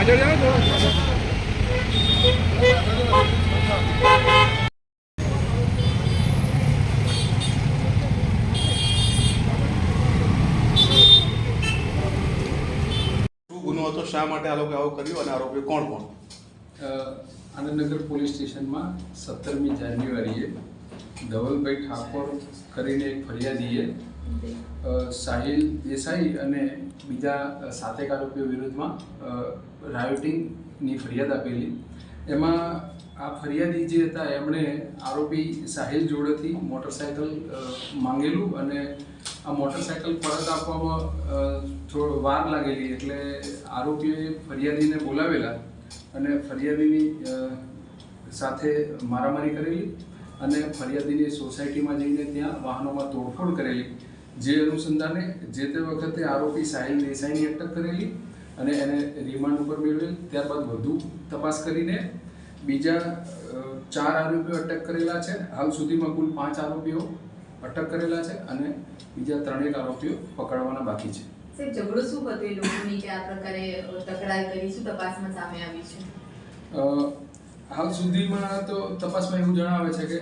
પાછળ જાઓ થોડો હતો? શા માટે આ લોકો આવું કર્યું અને આરોપીઓ કોણ કોણ? આનંદનગર પોલીસ સ્ટેશનમાં સત્તરમી જાન્યુઆરીએ ધવલભાઈ ઠાકોર કરીને એક ફરિયાદીએ સાહિલ દેસાઈ અને બીજા સાતેક આરોપીઓ વિરુદ્ધમાં રાયોટિંગની ફરિયાદ આપેલી. એમાં આ ફરિયાદી જે હતા, એમણે આરોપી સાહિલ જોડેથી મોટરસાયકલ માંગેલું અને આ મોટરસાયકલ પરત આપવામાં થોડો વાર લાગેલી એટલે આરોપીઓએ ફરિયાદીને બોલાવેલા અને ફરિયાદીની સાથે મારામારી કરેલી અને ફરિયાદીની સોસાયટીમાં જઈને ત્યાં વાહનોમાં તોડફોડ કરેલી. જે અનુસંધાને જે તે વખતે આરોપી સાહિલ દેસાઈની અટક કરેલી અને એને રિમાન્ડ ઉપર મેળવેલ. ત્યારબાદ વધુ તપાસ કરીને બીજા ચાર આરોપીઓ અટક કરેલા છે. હાલ સુધીમાં કુલ પાંચ આરોપીઓ અટક કરેલા છે અને બીજા ત્રણેક આરોપીઓ પકડવાના બાકી છે. ઝઘડો શું હતો એ લોકોની કે આ પ્રકારે તકરાર કરી શું તપાસમાં સામે આવી છે? હાલ સુધીમાં તો તપાસમાં એવું જણાવે છે કે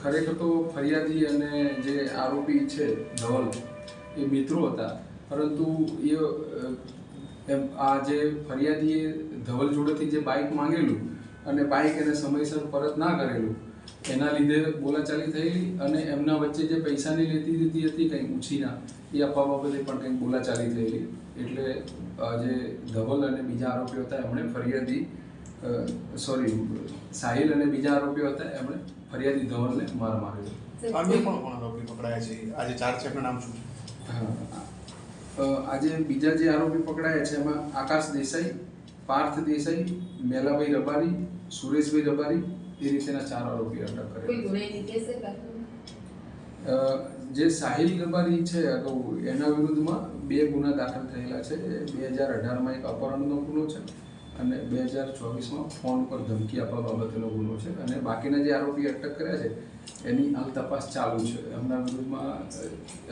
ખરેખર તો ફરિયાદી અને જે આરોપી છે, ધવલ, એ મિત્રો હતા. પરંતુ એ એમ, આ જે ફરિયાદીએ ધવલ જોડેથી જે બાઇક માંગેલું અને બાઇક એને સમયસર પરત ના કરેલું, એના લીધે બોલાચાલી થયેલી અને એમના વચ્ચે જે પૈસાની લેતી દીધી હતી કંઈક ઊંચીના એ આપવા બાબતે પણ કંઈક બોલાચાલી થયેલી. એટલે જે ધવલ અને બીજા આરોપીઓ હતા, એમણે ફરિયાદી સોરી સાહિલ અને બીજા આરોપીઓ હતા એમણે ફરિયાદી ધવલને માર માર્યો. અન્ય પણ કોણ આરોપી પકડાયા છે? આજે ચાર છે એમના નામ શું? છે આજે બીજા જે આરોપી પકડાયા છે એમાં આકાશ દેસાઈ પાર્થ દેસાઈ મેલાભાઈ રબારી સુરેશભાઈ રબારી એ રીતેના ચાર આરોપી અટક? અ, જે સાહિલ રબારી છે અગાઉ એના વિરુદ્ધમાં બે ગુના દાખલ થયેલા છે. બે હજાર અઢારમાં એક અપહરણનો ગુનો છે. અને બે હજાર ચોવીસમાં ફોન પર ધમકી આપવા બાબતેનો ગુનો છે અને બાકીના જે આરોપી અટક કર્યા છે, એની હાલ તપાસ ચાલુ છે એમના વિરુદ્ધમાં,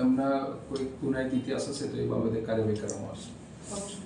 એમના કોઈ ગુનાહિત ઇતિહાસ હશે તો એ બાબતે કાર્યવાહી કરવામાં આવશે.